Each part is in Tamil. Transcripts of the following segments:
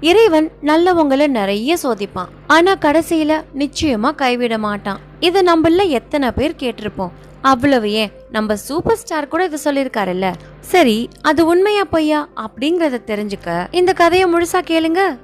இறைவன் நல்லவங்களை நிறைய சோதிப்பான். ஆனா கடைசியில நிச்சயமா கைவிட மாட்டான். இதை நம்மள எத்தனை பேர் கேட்டிருப்போம். அவ்வளவு ஏன்? நம்ம சூப்பர் ஸ்டார் கூட இதை சொல்லியிருக்காருல்ல. சரி அது உண்மையா பொய்யா அப்படிங்கறத தெரிஞ்சுக்க இந்த கதையை முழுசா கேளுங்க.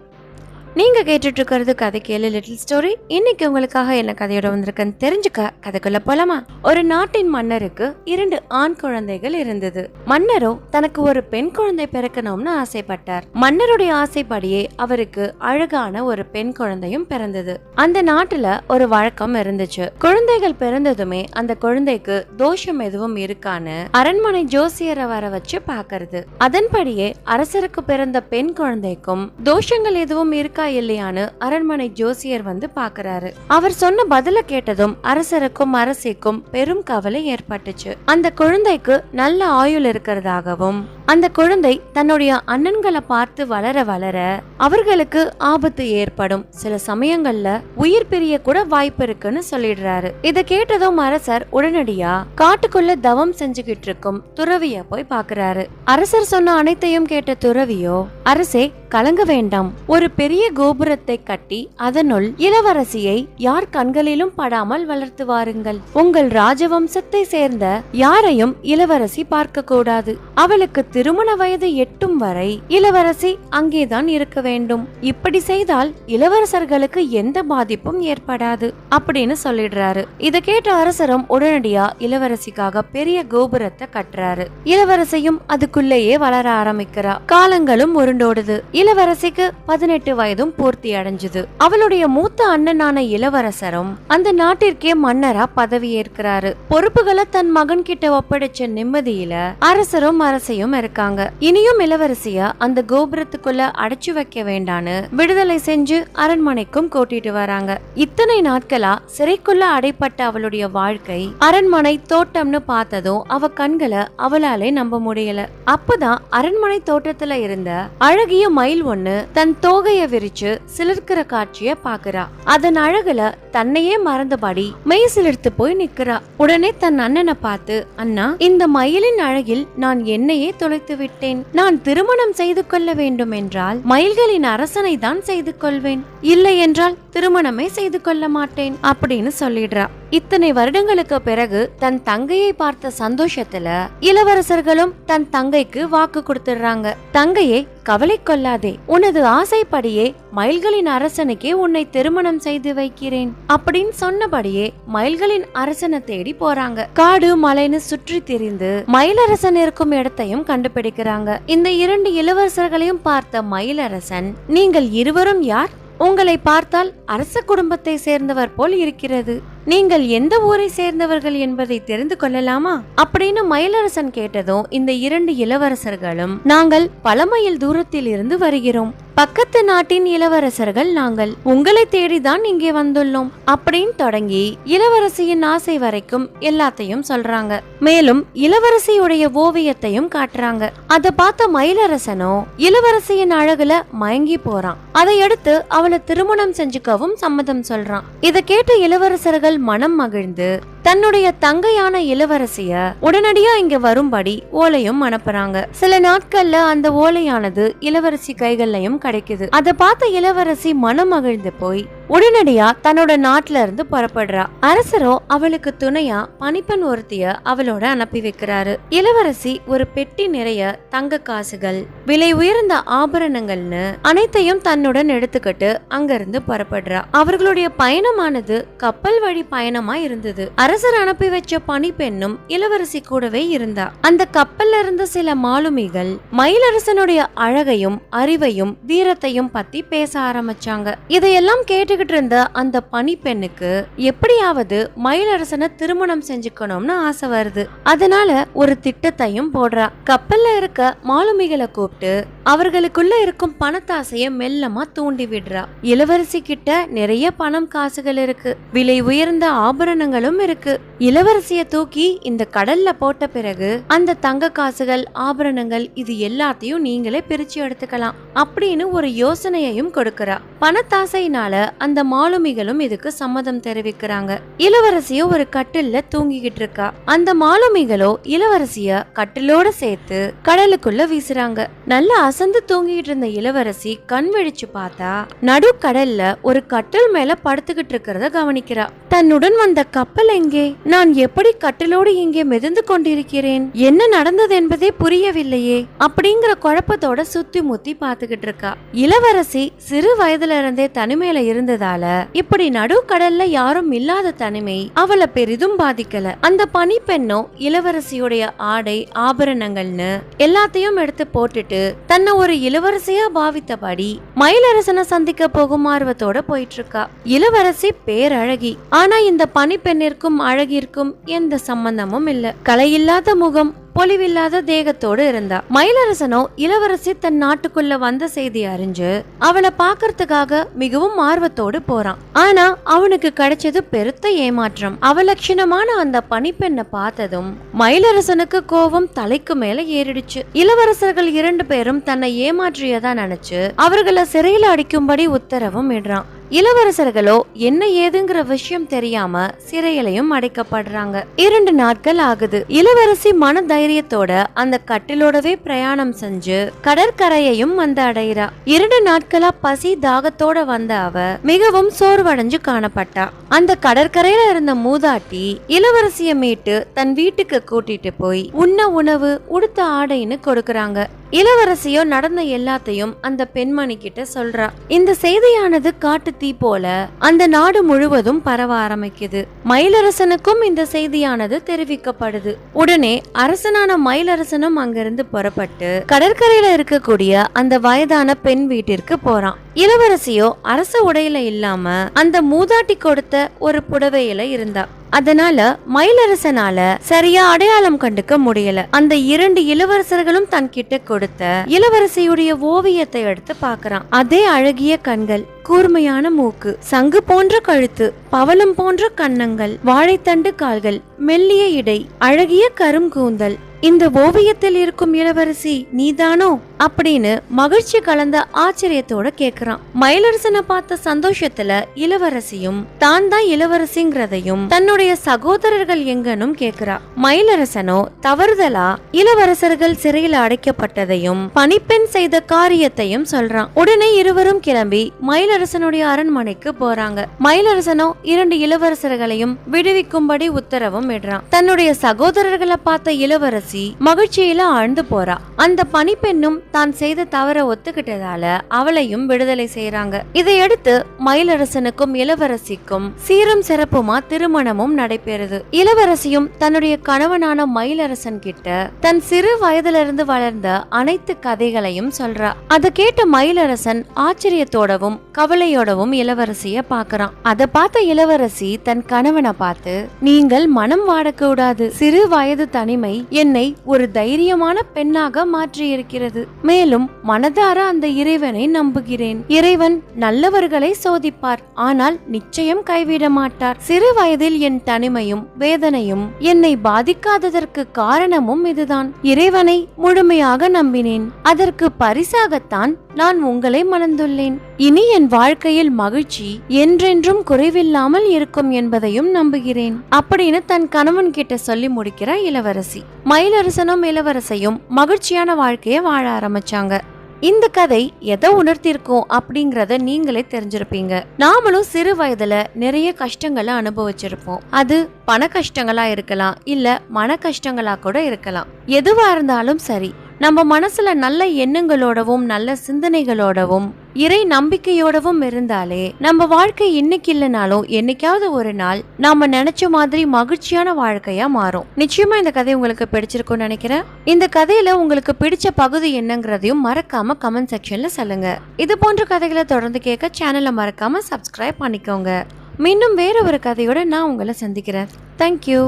நீங்கள் கேட்டுட்டு இருக்கிறது கதை கேளு லிட்டில் ஸ்டோரி இன்னைக்கு உங்களுக்காக என்ன கதையோட வந்திருக்குன்னு தெரிஞ்சுக்க கதைக்குள்ள போலாமா? ஒரு நாட்டின் மன்னருக்கு இரண்டு ஆண் குழந்தைகள் இருந்தது. மன்னரோ தனக்கு ஒரு பெண் குழந்தை பிறக்கணும்னு ஆசைப்பட்டார். மன்னருடைய ஆசைப்படியே அவருக்கு அழகான ஒரு பெண் குழந்தையும் பிறந்தது. அந்த நாட்டுல ஒரு வழக்கம் இருந்துச்சு. குழந்தைகள் பிறந்ததுமே அந்த குழந்தைக்கு தோஷம் எதுவும் இருக்கான்னு அரண்மனை ஜோசியரை வர வச்சு பாக்குறது. அதன்படியே அரசருக்கு பிறந்த பெண் குழந்தைக்கும் தோஷங்கள் எதுவும் இருக்கா இல்லையான்னு அரண்மனை ஜோசியர் வந்து பாக்குறாரு அவர் சொன்ன பதில கேட்டதும் அரசருக்கும் அரசிக்கும் பெரும் கவலை ஏற்பட்டுச்சு. அந்த குழந்தைக்கு நல்ல ஆயுள் இருக்கிறதாகவும் அந்த குழந்தை தன்னுடைய அண்ணன்களை பார்த்து வளர வளர அவர்களுக்கு ஆபத்து ஏற்படும். சில சமயங்கள்ல உயிர் பிரிய கூட வாய்ப்பு இருக்குன்னு சொல்லிடுறாரு. இத கேட்டதும் அரசர் உடனடியா காட்டுக்குள்ள தவம் செஞ்சுகிட்டு இருக்கும் துறவிய போய் பாக்குறாரு அரசர் சொன்ன அனைத்தையும் கேட்ட துறவியோ அரசே கலங்க வேண்டாம். ஒரு பெரிய கோபுரத்தை கட்டி அதனுள் இளவரசியை யார் கண்களிலும் படாமல் வளர்த்து வாருங்கள். உங்கள் ராஜவம்சத்தை சேர்ந்த யாரையும் இளவரசி பார்க்க கூடாது அவளுக்கு திருமண வயது எட்டும் வரை இளவரசி அங்கேதான் இருக்க வேண்டும். இப்படி செய்தால் இளவரசர்களுக்கு எந்த பாதிப்பும் ஏற்படாது அப்படின்னு சொல்லிடுறாரு. இத கேட்ட அரசரும் உடனடியா இளவரசிக்காக பெரிய கோபுரத்தை கட்டுறாரு. இளவரசியும் அதுக்குள்ளேயே வளர ஆரம்பிக்கிறா. காலங்களும் உருண்டோடுது. இளவரசிக்கு பதினெட்டு வயதும் பூர்த்தி அடைஞ்சது. அவளுடைய மூத்த அண்ணனான இளவரசரும் அந்த நாட்டிற்கே மன்னரா பதவி ஏற்கிறாரு பொறுப்புகளை தன் மகன் கிட்ட ஒப்படைச்ச நிம்மதியில அரசரும் அரசையும் இருக்காங்க. இனியும் இளவரசிய அந்த கோபுரத்துக்குள்ள அடைச்சு வைக்க வேண்டான்னு விடுதலை செஞ்சு அரண்மனைக்கும் கூட்டிட்டு வராங்க. இத்தனை நாட்களா சிறைக்குள்ள அடைப்பட்ட அவளுடைய வாழ்க்கை அரண்மனை தோட்டம்னு பார்த்ததும் அவ கண்களை அவளாலே நம்ப முடியல. அப்பதான் அரண்மனை தோட்டத்துல இருந்த அழகிய மயில் ஒண்ணு தன் தோகைய விரிச்சு சிலிர்க்கிற காட்சிய பாக்குறா அதன் அழகுல தன்னையே மறந்தபடி மெய் சிலிர்த்து போய் நிக்கிறா உடனே தன் அண்ணனை பார்த்து அண்ணா இந்த மயிலின் அழகில் நான் என்னையே தொலைத்து விட்டேன். நான் திருமணம் செய்து கொள்ள வேண்டும் என்றால் மயில்களின் அரசனை தான் செய்து கொள்வேன். இல்லை என்றால் திருமணமே செய்து கொள்ள மாட்டேன் அப்படின்னு சொல்லிடுறா. இத்தனை வருடங்களுக்கு பிறகு தன் தங்கையை பார்த்த சந்தோஷத்துல இளவரசர்களும் தன் தங்கைக்கு வாக்கு கொடுத்துடுறாங்க. தங்கையை கவலை கொள்ளாதே. உனது ஆசைப்படியே மயில்களின் அரசனுக்கே உன்னை திருமணம் செய்து வைக்கிறேன். அப்படின்னு சொன்னபடியே மயில்களின் அரசனை தேடி போறாங்க. காடு மலைன்னு சுற்றி திரிந்து மயிலரசன் இருக்கும் இடத்தையும் கண்டுபிடிக்கிறாங்க. இந்த இரண்டு இளவரசர்களையும் பார்த்த மயிலரசன் நீங்கள் இருவரும் யார்? உங்களை பார்த்தால் அரச குடும்பத்தை சேர்ந்தவர் போல் இருக்கிறது. நீங்கள் எந்த ஊரை சேர்ந்தவர்கள் என்பதை தெரிந்து கொள்ளலாமா? அப்படின்னு மயிலரசன் கேட்டதும் இந்த இரண்டு இளவரசர்களும் நாங்கள் பல மைல் தூரத்தில் இருந்து வருகிறோம். பக்கத்து நாட்டின் இளவரசர்கள் நாங்கள். உங்களை தேடிதான் இங்கே வந்துள்ளோம். அப்படின்னு தொடங்கி இளவரசியின் ஆசை வரைக்கும் எல்லாத்தையும் சொல்றாங்க. மேலும் இளவரசியுடைய ஓவியத்தையும் காட்டுறாங்க. அத பார்த்த மயிலரசனோ இளவரசியின் அழகுல மயங்கி போறான். அதையடுத்து அவளை திருமணம் செஞ்சுக்கவும் சம்மதம் சொல்றான். இத கேட்ட இளவரசர்கள் மனம் மகிழ்ந்து தன்னுடைய தங்கையான இளவரசிய உடனடியா இங்க வரும்படி ஓலையும் அனுப்புறாங்க. சில நாட்கள்ல அந்த ஓலையானது இளவரசி கைகள்லயும் கிடைக்குது. அதை பார்த்த இளவரசி மனம் மகிழ்ந்து போய் உடனடியா தன்னோட நாட்டுல இருந்து புறப்படுறா. அரசரோ அவளுக்கு துணையா பணிப்பெண் ஒருத்திய அவளோட அனுப்பி வைக்கிறாரு. இளவரசி ஒரு பெட்டி நிறைய தங்க காசுகள் விலை உயர்ந்த ஆபரணங்கள்னு அனைத்தையும் தன்னுடன் எடுத்துக்கிட்டு அங்கிருந்து புறப்படுறா. அவர்களுடைய பயணமானது கப்பல் வழி பயணமா இருந்தது. அரசர் அனுப்பி வச்ச பணிப்பெண்ணும் இளவரசி கூடவே இருந்தா. அந்த கப்பல்ல இருந்த சில மாலுமிகள் மயிலரசனுடைய அழகையும் அறிவையும் வீரத்தையும் பத்தி பேச ஆரம்பிச்சாங்க. இதையெல்லாம் கேட்டுக்கிட்டு இருந்த அந்த பணிப்பெண்ணுக்கு எப்படியாவது மயிலரசனை திருமணம் செஞ்சுக்கணும்னு ஆசை வருது. அதனால ஒரு திட்டத்தையும் போடுறா. கப்பல்ல இருக்க மாலுமிகளை கூப்பிட்டு அவர்களுக்குள்ள இருக்கும் பணத்தாசைய மெல்லமா தூண்டி விடுறா. இளவரசி கிட்ட நிறைய பணம் காசுகள் இருக்கு. விலை உயர்ந்த ஆபரணங்களும் இருக்கு. இளவரசிய தூக்கி இந்த கடல்ல போட்ட பிறகு அந்த தங்க காசுகள் ஆபரணங்கள் இது எல்லாத்தையும் நீங்களே பிரிச்சு எடுத்துக்கலாம் அப்படின்னு ஒரு யோசனையையும் கொடுக்கறா. பணத்தாசையினால அந்த மாலுமிகளும் இதுக்கு சம்மதம் தெரிவிக்கிறாங்க. இளவரசிய ஒரு கட்டில்ல தூங்கிக்கிட்டு இருக்கா. அந்த மாலுமிகளோ இளவரசிய கட்டிலோட சேர்த்து கடலுக்குள்ள வீசுறாங்க. நல்லா அசந்து தூங்கிட்டு இருந்த இளவரசி கண் விழிச்சு பார்த்தா நடுக்கடல்ல ஒரு கட்டில் மேல படுத்துக்கிட்டு இருக்கிறத கவனிக்கிறா. தன்னுடன் வந்த கப்பல் எங்கே? நான் எப்படி கட்டிலோடு இங்கே மிதந்து கொண்டிருக்கிறேன்? என்ன நடந்தது என்பதே புரியவில்லையே அப்படிங்கிற குழப்பத்தோட சுத்தி முத்தி பாத்துக்கிட்டு இருக்கா. இளவரசி சிறு வயதுல இருந்தே தனிமையில இருந்ததால இப்படி நடுக்கடல்ல யாரும் இல்லாத தனிமை அவளை பெரிதும் பாதிக்கல. அந்த பனி பெண்ணோ இளவரசியுடைய ஆடை ஆபரணங்கள்னு எல்லாத்தையும் எடுத்து போட்டுட்டு தன்னை ஒரு இளவரசியா பாவித்தபடி மயிலரசனை சந்திக்க போகும் ஆர்வத்தோட போயிட்டு இருக்கா இளவரசி பேரழகி. ஆனா இந்த பனிப்பெண்ணிற்கும் அழகிற்கும் எந்த சம்பந்தமும் இல்ல. கலையில்லாத முகம் பொலிவில்லாத தேகத்தோடு இருந்தா. மயிலரசனோ இளவரசி தன் நாட்டுக்குள்ள வந்த செய்தி அறிஞ்சு அவளை பார்க்கறதுக்காக மிகவும் ஆர்வத்தோடு போறான். ஆனா அவனுக்கு கிடைச்சது பெருத்த ஏமாற்றம். அவலட்சணமான அந்த பனிப்பெண்ணை பார்த்ததும் மயிலரசனுக்கு கோபம் தலைக்கு மேல ஏறிடுச்சு. இளவரசர்கள் இரண்டு பேரும் தன்னை ஏமாற்றியதா நினைச்சு அவர்களை சிறையில் அடிக்கும்படி உத்தரவும் இடுறான். இளவரசர்களோ என்ன ஏதுங்கிற விஷயம் தெரியாம சிறையிலையும் அடைக்கப்படுறாங்க. இரண்டு நாட்கள் ஆகுது. இளவரசி மன தைரியத்தோட அந்த கட்டிலோடவே பிரயாணம் செஞ்சு கடற்கரையையும் வந்து அடையிறா இரண்டு நாட்களா பசி தாகத்தோட வந்த அவ மிகவும் சோர்வடைஞ்சு காணப்பட்டா. அந்த கடற்கரையில இருந்த மூதாட்டி இளவரசிய மீட்டு தன் வீட்டுக்கு கூட்டிட்டு போய் உண்ண உணவு உடுத்த ஆடைன்னு கொடுக்கறாங்க. இளவரசியோ நடந்த எல்லாத்தையும் அந்த பெண்மணி கிட்ட சொல்றா. இந்த செய்தியானது காட்டு தீ போல அந்த நாடு முழுவதும் பரவ ஆரம்பிக்குது. மயிலரசனுக்கும் இந்த செய்தியானது தெரிவிக்கப்படுது. உடனே அரசனான மயிலரசனும் அங்கிருந்து புறப்பட்டு கடற்கரையில இருக்கக்கூடிய அந்த வயதான பெண் வீட்டிற்கு போறான். இளவரசியோ அரச உடையில இல்லாம அந்த மூதாட்டி கொடுத்த ஒரு புடவையில இருந்தா. அதனால மயிலரசனால சரியா அடையாளம் கண்டுக்க முடியல. அந்த இரண்டு இளவரசர்களும் தன்கிட்ட கொடுத்த இளவரசியுடைய ஓவியத்தை எடுத்து பார்க்கறான். அதே அழகிய கண்கள் கூர்மையான மூக்கு சங்கு போன்ற கழுத்து பவளம் போன்ற கன்னங்கள் வாழைத்தண்டு கால்கள் மெல்லிய இடை அழகிய கருங்கூந்தல் இந்த ஓவியத்தில் இருக்கும் இளவரசி நீதானோ? அப்படின்னு மகிழ்ச்சி கலந்த ஆச்சரியத்தோட கேக்குறான். மயிலரசனை பார்த்த சந்தோஷத்துல இளவரசியும் தான் தான் இளவரசிங்கிறதையும் தன்னுடைய சகோதரர்கள் எங்கனும் கேக்குறா. மயிலரசனோ தவறுதலா? இளவரசர்கள் சிறையில் அடைக்கப்பட்டதையும் பணிப்பெண் செய்த காரியத்தையும் சொல்றான். உடனே இருவரும் கிளம்பி மயிலரசனுடைய அரண்மனைக்கு போறாங்க. மயிலரசனோ இரண்டு இளவரசர்களையும் விடுவிக்கும்படி உத்தரவும் இடுறான். தன்னுடைய சகோதரர்களை பார்த்த இளவரசி மகிழ்ச்சியில ஆழ்ந்து போறா. அந்த பணிப்பெண்ணும் தான் செய்த தவற ஒத்துக்கிட்டதால அவளையும் விடுதலை செய்யறாங்க இதையடுத்து மயிலரசனுக்கும் இளவரசிக்கும் சீரும் சிறப்புமா திருமணமும் நடைபெறுது. இளவரசியும் தன்னுடைய கணவனான மயிலரசன் கிட்ட தன் சிறு வயதுல இருந்து வளர்ந்த அனைத்து கதைகளையும் சொல்றா. அதை கேட்ட மயிலரசன் ஆச்சரியத்தோடவும் கவலையோடவும் இளவரசிய பாக்குறான். அத பார்த்த இளவரசி தன் கணவனை பார்த்து நீங்கள் மனம் வாடக்கூடாது. சிறு வயது தனிமை என் என்னை ஒரு தைரியமான பெண்ணாக மாற்றியிருக்கிறது. மேலும் மனதார அந்த இறைவனை நம்புகிறேன். இறைவன் நல்லவர்களை சோதிப்பார். ஆனால் நிச்சயம் கைவிட மாட்டார். சிறு வயதில் என் தனிமையும் வேதனையும் என்னை பாதிக்காததற்கு காரணமும் இதுதான். இறைவனை முழுமையாக நம்பினேன். அதற்கு பரிசாகத்தான் நான் உங்களை மணந்துள்ளேன். இனி என் வாழ்க்கையில் மகிழ்ச்சி என்றென்றும் குறைவில்லாமல் இருக்கும் என்பதையும் நம்புகிறேன். அப்படின்னு தன் கணவன் கிட்ட சொல்லி முடிக்கிறார் இளவரசி. மயிலரசனும் இளவரசையும் மகிழ்ச்சியான வாழ்க்கைய வாழ ஆரம்பிச்சாங்க. இந்த கதை எதை உணர்த்திருக்கோம் அப்படிங்கறத நீங்களே தெரிஞ்சிருப்பீங்க. நாமளும் சிறு வயதுல நிறைய கஷ்டங்களை அனுபவிச்சிருப்போம். அது பண கஷ்டங்களா இருக்கலாம் இல்ல மன கஷ்டங்களா கூட இருக்கலாம். எதுவா இருந்தாலும் சரி நம்ம மனசுல நல்ல எண்ணங்களோடவும் நல்ல சிந்தனைகளோடவும் இறை நம்பிக்கையோடவும் இருந்தாலே நம்ம வாழ்க்கை இன்னைக்கு இல்லைனாலும் என்னைக்காவது ஒரு நாள் நாம நினைச்ச மாதிரி மகிழ்ச்சியான வாழ்க்கையா மாறும். நிச்சயமா இந்த கதை உங்களுக்கு பிடிச்சிருக்கும்னு நினைக்கிறேன். இந்த கதையில உங்களுக்கு பிடிச்ச பகுதி என்னங்கிறதையும் மறக்காம கமெண்ட் செக்ஷன்ல சொல்லுங்க. இது போன்ற கதைகளை தொடர்ந்து கேட்க சேனலை மறக்காம சப்ஸ்கிரைப் பண்ணிக்கோங்க. மீண்டும் வேற ஒரு கதையோட நான் உங்களை சந்திக்கிறேன். தேங்க்யூ